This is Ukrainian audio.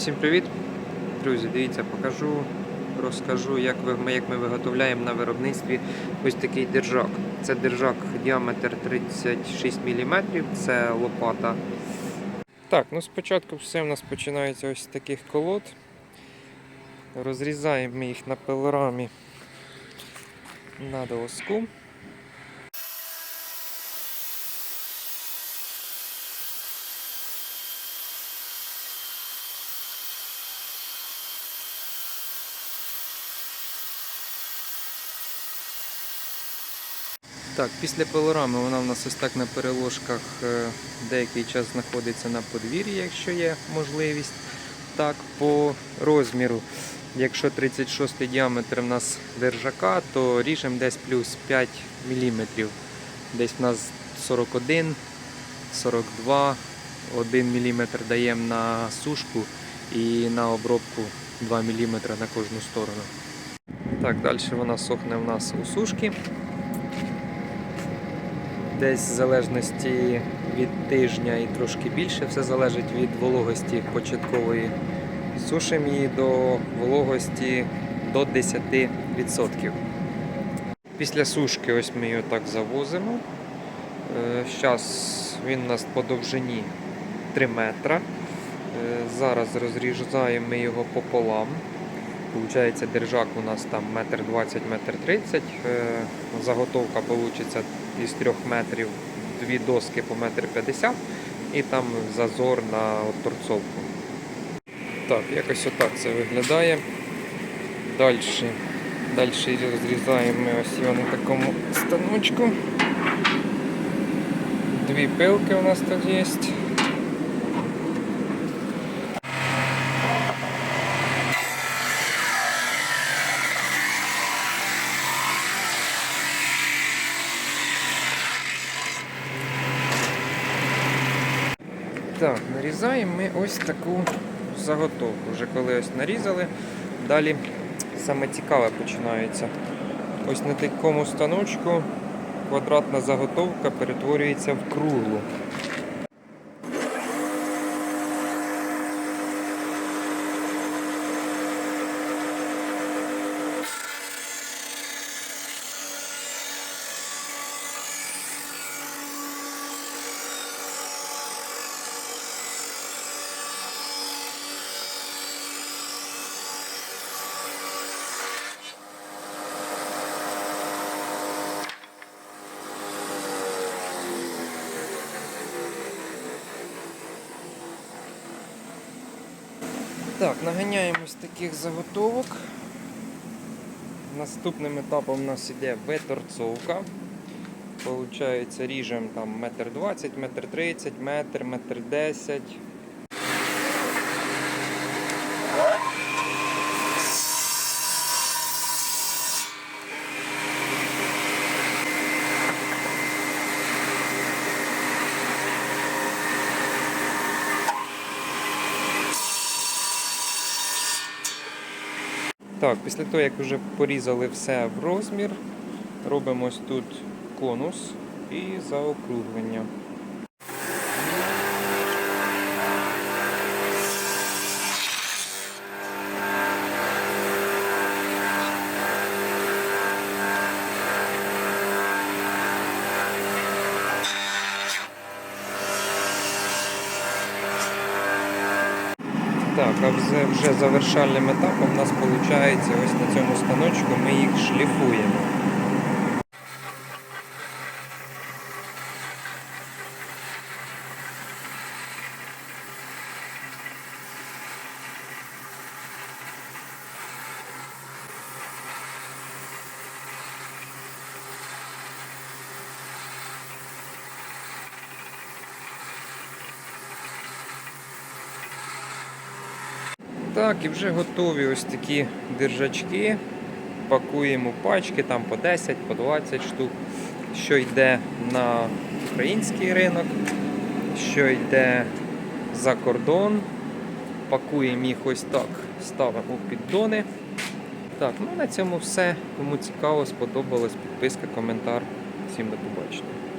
Всім привіт! Друзі, дивіться, покажу, розкажу, як, ви, як ми виготовляємо на виробництві ось такий держак. Це держак діаметр 36 мм, це лопата. Так, ну спочатку все у нас починається ось таких колод. Розрізаємо ми їх на пилорамі на доску. Так, після пилорами вона в нас ось так на переложках е, деякий час знаходиться на подвір'ї, якщо є можливість. Так, по розміру, якщо 36 діаметр в нас держака, то ріжемо десь плюс 5 мм. Десь в нас 41, 42, 1 мм даємо на сушку і на обробку 2 мм на кожну сторону. Так, далі вона сохне в нас у сушки десь в залежності від тижня і трошки більше, все залежить від вологості початкової. Сушимо її до вологості до 10%. Після сушки ось ми його так завозимо. Зараз він у нас по довжині 3 метра. Е, Зараз розрізаємо його пополам. Получається, держак у нас там метр 20, метр 30. Е, Заготовка вийде із 3 метрів, дві доски по метр 50 і там зазор на торцовку. Так, якось отак це виглядає. Далі. Далі розрізаємо ось його на такому станочку. Дві пилки у нас тут є. Так, нарізаємо ми ось таку заготовку. Вже коли ось нарізали, далі саме цікаве починається. Ось на такому станочку квадратна заготовка перетворюється в круглу. Так, наганяємось таких заготовок. Наступним етапом у нас іде виторцовка. Получається, ріжемо там метр двадцять, метр тридцять, метр, метр десять. Так, після того, як вже порізали все в розмір, робимо ось тут конус і заокруглення. Так, а вже, вже завершальним етапом у нас виходить ось на цьому станочку ми їх шліфуємо. Так, і вже готові ось такі держачки. Пакуємо пачки там по 10, по 20 штук, що йде на український ринок, що йде за кордон. Пакуємо їх ось так, ставимо у піддони. Так, ну на цьому все. Кому цікаво, сподобалось, підписка, коментар. Всім до побачення.